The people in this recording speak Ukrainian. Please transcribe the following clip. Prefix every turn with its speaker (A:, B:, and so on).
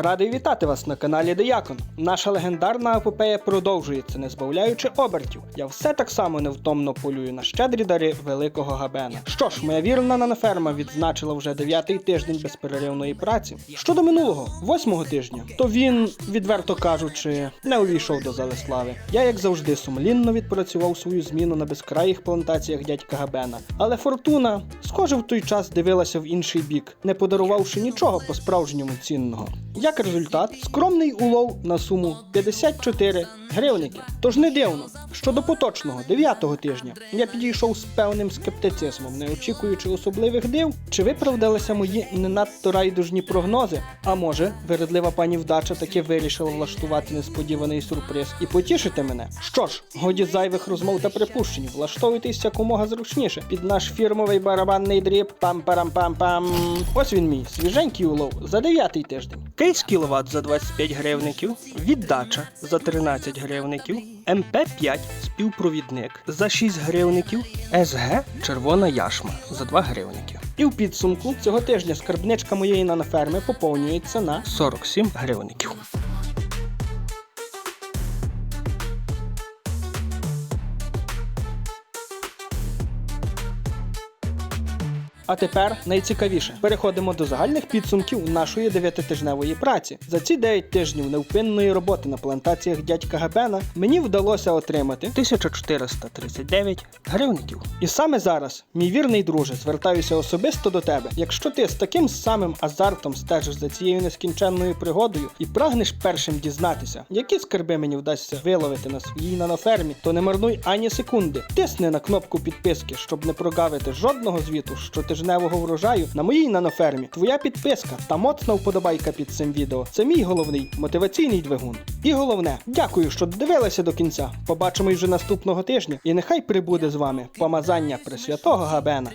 A: Радий вітати вас на каналі Деякон. Наша легендарна епопея продовжується, не збавляючи обертів. Я все так само невтомно полюю на щедрі дари великого габена. Що ж, моя вірна наноферма відзначила вже дев'ятий тиждень безперервної праці. Щодо минулого, восьмого тижня, то він, відверто кажучи, не увійшов до зали слави. Я, як завжди, сумлінно відпрацював свою зміну на безкраїх плантаціях дядька Габена. Але фортуна, схоже, в той час дивилася в інший бік, не подарувавши нічого по-справжньому цінного. Як результат, скромний улов на суму 54 гривники. Тож не дивно, що до поточного 9-го тижня я підійшов з певним скептицизмом, не очікуючи особливих див, чи виправдалися мої не надто райдужні прогнози. А може, вередлива пані вдача таки вирішила влаштувати несподіваний сюрприз і потішити мене. Що ж, годі зайвих розмов та припущень, влаштовуйтесь якомога зручніше під наш фірмовий барабанний дріб. Пам-парам-пам-пам. Ось він мій свіженький улов за 9 тиждень. Кейс кіловат за 25 гривників, віддача за 13 гривників, МП5 співпровідник за 6 гривників, СГ червона яшма за 2 гривники. І в підсумку цього тижня скарбничка моєї наноферми поповнюється на 47 гривників. А тепер найцікавіше. Переходимо до загальних підсумків нашої дев'ятитижневої праці. За ці 9 тижнів невпинної роботи на плантаціях дядька Габена мені вдалося отримати 1439 гривників. І саме зараз, мій вірний друже, звертаюся особисто до тебе. Якщо ти з таким самим азартом стежиш за цією нескінченною пригодою і прагнеш першим дізнатися, які скарби мені вдасться виловити на своїй нанофермі, то не марнуй ані секунди. Тисни на кнопку підписки, щоб не прогавити жодного звіту щотижневого врожаю на моїй нанофермі. Твоя підписка та моцна вподобайка під цим відео. Це мій головний мотиваційний двигун. І головне, дякую, що додивилися до кінця. Побачимось вже наступного тижня, і нехай прибуде з вами помазання Пресвятого Габена.